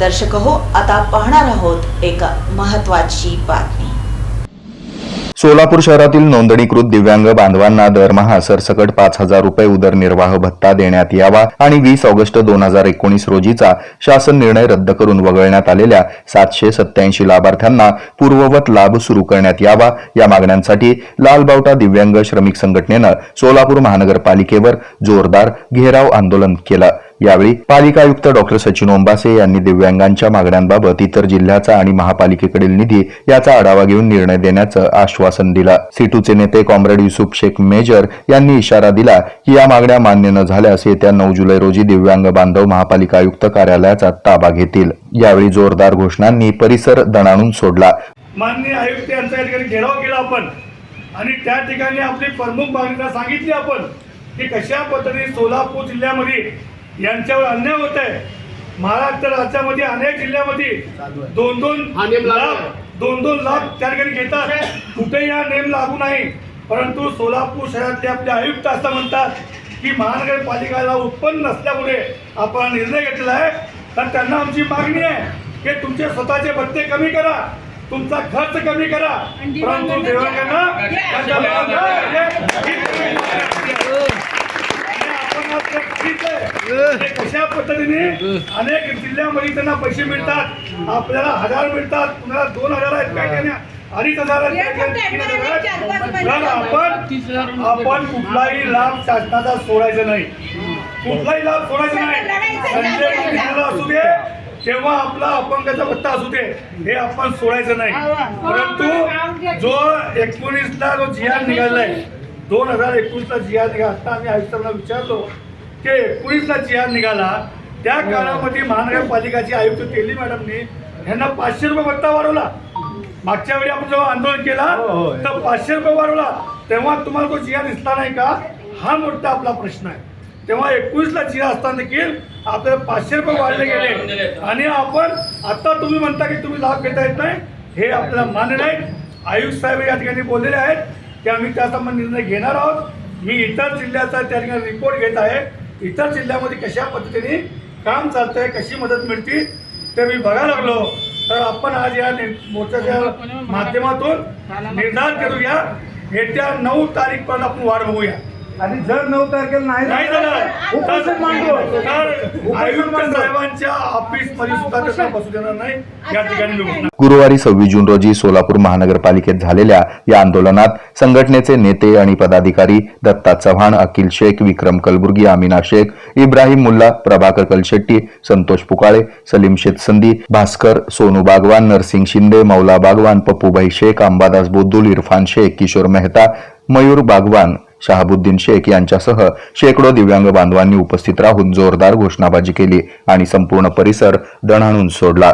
दर्शक हो आता पाहणार आहोत एक महत्वाची बातमी. सोलापूर शहरातील नोंदणीकृत दिव्यांग बांधवांना दरमहा सरसकट पाच हजार रुपये उदरनिर्वाह भत्ता देण्यात यावा आणि वीस ऑगस्ट दोन हजार एकोणीस रोजीचा शासन निर्णय रद्द करून वगळण्यात आलेल्या सातशे सत्याऐंशी लाभार्थ्यांना पूर्ववत लाभ सुरू करण्यात यावा या मागण्यांसाठी लालबावटा दिव्यांग श्रमिक संघटनेनं सोलापूर महानगरपालिकेवर जोरदार घेराव आंदोलन केलं. यावेळी पालिका आयुक्त डॉक्टर सचिन ओंबासे यांनी दिव्यांगांच्या मागण्यांबाबत इतर जिल्ह्याचा आणि महापालिकेकडील निधी याचा आढावा घेऊन निर्णय देण्याचं आश्वासन दिलं. सिटूचे नेते कॉम्रेड युसुफ शेख मेजर यांनी इशारा दिला की या मागण्या मान्य न झाल्यास येत्या नऊ जुलै रोजी दिव्यांग बांधव महापालिका आयुक्त कार्यालयाचा ताबा घेतील. यावेळी जोरदार घोषणांनी परिसर दणाणून सोडला. आयुक्त यांचा घेराव केला आपण. आणि त्या ठिकाणी आपली प्रमुख मागणी सांगितली आपण की कशा पद्धतीने सोलापूर जिल्ह्यामध्ये यांच्यावर अन्याय होत आहे. महाराष्ट्र राज्यामध्ये अनेक जिल्ह्यामध्ये दोन दोन लाख दोन दोन लाख त्या ठिकाणी घेतात. कुठेही हा नेम लागू नाही. परंतु सोलापूर शहरातले आपले आयुक्त असं म्हणतात की महानगरपालिकाला उत्पन्न नसल्यामुळे आपण निर्णय घेतलेला आहे. तर त्यांना आमची मागणी आहे की तुमचे स्वतःचे भत्ते कमी करा. तुमचा खर्च कमी करा. परंतु दिव्यांगांना कशा पद्धतीने अनेक जिल्ह्यामध्ये त्यांना पैसे मिळतात आपल्याला हजार मिळतात कुणाला दोन हजार आहेत काही ठिकाणी अडीच हजार आपण आपण कुठलाही लाभ शासनाचा सोडायचा नाही. कुठलाही लाभ सोडायचा नाही. संजय असू दे तेव्हा आपला अपंगाचा भत्ता असू दे हे आपण सोडायचं नाही. परंतु जो एकोणीसला जो जिहाद निघालाय दोन हजार एकोणीसला जिहाद निघाला आता आम्ही आयुक्तांना विचारलो की एकोणीसला जिहाद निघाला त्या काळामध्ये महानगरपालिकाचे आयुक्त तेली मॅडमनी यांना पाचशे रुपये भत्ता वाढवला. मागच्या वेळी आपण जेव्हा आंदोलन केला तर पाचशे रुपये वाढवला. तेव्हा तुम्हाला तो जिहा दिसला नाही का? हा मोठा आपला प्रश्न आहे. तेव्हा एकवीसला जिहा असताना देखील आपल्याला पाचशे रुपये वाढले गेले. आणि आपण आता तुम्ही म्हणता की तुम्ही लाभ घेता येत नाही हे आपल्याला मान्य नाही आयुक्त साहेब या ठिकाणी बोललेले आहेत. की आम्ही त्या संबंधी निर्णय घेणार आहोत. मी इतर जिल्ह्याचा त्या ठिकाणी रिपोर्ट घेत आहे. इतर जिल्ह्यामध्ये कशा पद्धतीने काम चालतंय कशी मदत मिळते ते मी बघायला लागलो. तर आपण आज या मोर्चाच्या माध्यमातून निर्धार करूया. येत्या नऊ तारीख पर्यंत आपण वाट बघूया. आणि जर नऊ तारखेला नाही झालं. उपोषण मांडू. तर आयुक्त साहेबांच्या ऑफिसमध्ये सुद्धा त्यांना बसू देणार नाही. या ठिकाणी मी घोषणा गुरुवारी सव्वीस जून रोजी सोलापूर महानगरपालिकेत झालेल्या या आंदोलनात संघटनेचे नेते आणि पदाधिकारी दत्ता चव्हाण अखिल शेख विक्रम कलबुर्गी आमिना शेख इब्राहिम मुल्ला प्रभाकर कलशेट्टी संतोष पुकाळे सलीम शेतसंदी भास्कर सोनू बागवान नरसिंग शिंदे मौला बागवान पप्पूभाई शेख अंबादास बोद्दुल इरफान शेख किशोर मेहता मयूर बागवान शहाबुद्दीन शेख यांच्यासह शेकडो दिव्यांग बांधवांनी उपस्थित राहून जोरदार घोषणाबाजी केली आणि संपूर्ण परिसर दणाणून सोडला.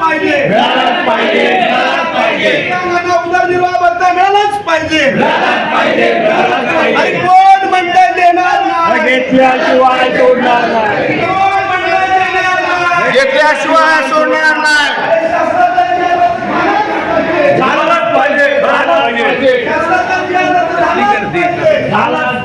पाहिजे मिळालाच पाहिजे मिळालाच पाहिजे दिव्यांगांना उदरनिर्वाह भत्ता मिळालाच पाहिजे मिळालाच पाहिजे मिळालाच पाहिजे आणि कोण म्हणते देणार नाही घेतल्याशिवाय सोडणार नाही कोण म्हणते देणार नाही घेतल्याशिवाय सोडणार नाही झालाच पाहिजे झालाच पाहिजे झालाच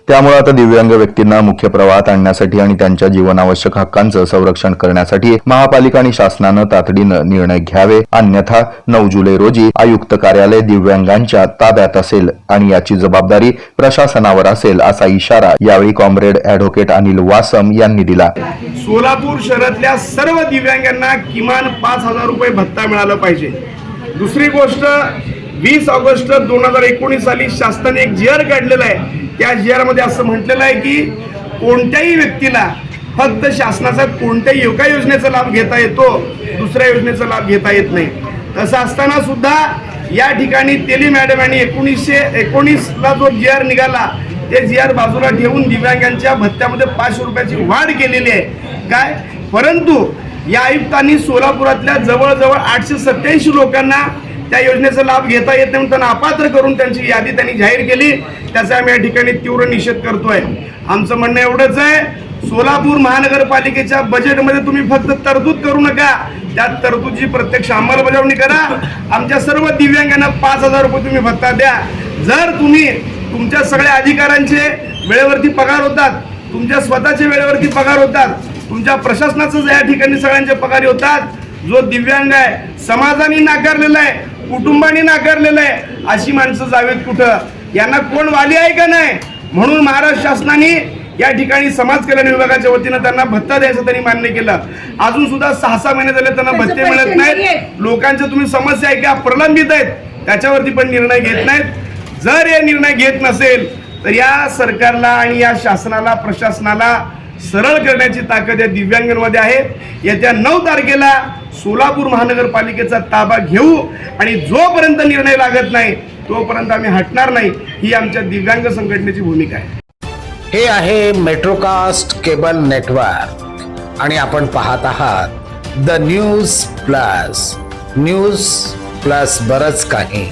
त्यामुळे आता दिव्यांग व्यक्तींना मुख्य प्रवाहात आणण्यासाठी आणि त्यांच्या जीवनावश्यक हक्कांचं संरक्षण करण्यासाठी महापालिका आणि शासनानं तातडीनं निर्णय घ्यावे. अन्यथा नऊ जुलै रोजी आयुक्त कार्यालय दिव्यांगांच्या ताब्यात असेल आणि याची जबाबदारी प्रशासनावर असेल असा इशारा यावेळी कॉम्रेड अॅडव्होकेट अनिल वासम यांनी दिला. सोलापूर शहरातल्या सर्व दिव्यांगांना किमान पाच हजार रुपये भत्ता मिळाला पाहिजे. दुसरी गोष्ट वीस ऑगस्ट दोन हजार एकोणीस साली शासनाने एक जी काढलेला आहे. त्या जी आरमध्ये असं म्हटलेलं आहे की कोणत्याही व्यक्तीला फक्त शासनाचा कोणत्याही एका योजनेचा लाभ घेता येतो दुसऱ्या योजनेचा लाभ घेता येत नाही. तसं असताना सुद्धा या ठिकाणी तेली मॅडम यांनी एकोणीसशे एकोणीसला जो जी आर निघाला ते जी आर बाजूला ठेवून दिव्यांगांच्या भत्त्यामध्ये पाचशे रुपयाची वाढ केलेली आहे. काय? परंतु या आयुक्तांनी सोलापुरातल्या जवळजवळ आठशे सत्याऐंशी लोकांना त्या योजनेचा लाभ घेता येत नाही म्हणून त्यांना अपात्र करून त्यांची यादी त्यांनी जाहीर केली. त्याचा आम्ही या ठिकाणी तीव्र निषेध करतोय. आमचं म्हणणं एवढंच आहे सोलापूर महानगरपालिकेच्या बजेटमध्ये तुम्ही फक्त तरतूद करू नका. त्या तरतुदीची प्रत्यक्ष अंमलबजावणी करा. आमच्या सर्व दिव्यांगांना पाच हजार रुपये तुम्ही भत्ता द्या. जर तुम्ही तुमच्या सगळ्या अधिकाऱ्यांचे वेळेवरती पगार होतात तुमच्या स्वतःचे वेळेवरती पगार होतात तुमच्या प्रशासनाचं या ठिकाणी सगळ्यांचे पगारी होतात. जो दिव्यांग आहे समाजाने नाकारलेला आहे कुटुंबाने नाकारलेलं आहे. अशी माणसं जावेत कुठं? यांना कोण वाली आहे का नाही? म्हणून महाराष्ट्र शासनाने या ठिकाणी समाज कल्याण विभागाच्या वतीनं त्यांना भत्ता द्यायचं त्यांनी मान्य केलं. अजून सुद्धा सहा सहा महिने झाले त्यांना भत्ते मिळत नाहीत. लोकांच्या तुम्ही समस्या आहे का प्रलंबित आहेत. त्याच्यावरती पण निर्णय घेत नाहीत. जर हे निर्णय घेत नसेल तर या सरकारला आणि या शासनाला प्रशासनाला सरळ करण्याची ताकद या दिव्यांगांमध्ये आहे. येत्या नऊ तारखेला सोलापूर महानगरपालिकेचा ताबा घेऊ आणि जोपर्यंत निर्णय लागत नाही तोपर्यंत आम्ही हटणार नाही ही आमच्या दिव्यांग संघटनेची भूमिका आहे. हे आहे मेट्रोकास्ट केबल नेटवर्क. आणि आपण पाहत आहात the news plus. News plus बरंच काही.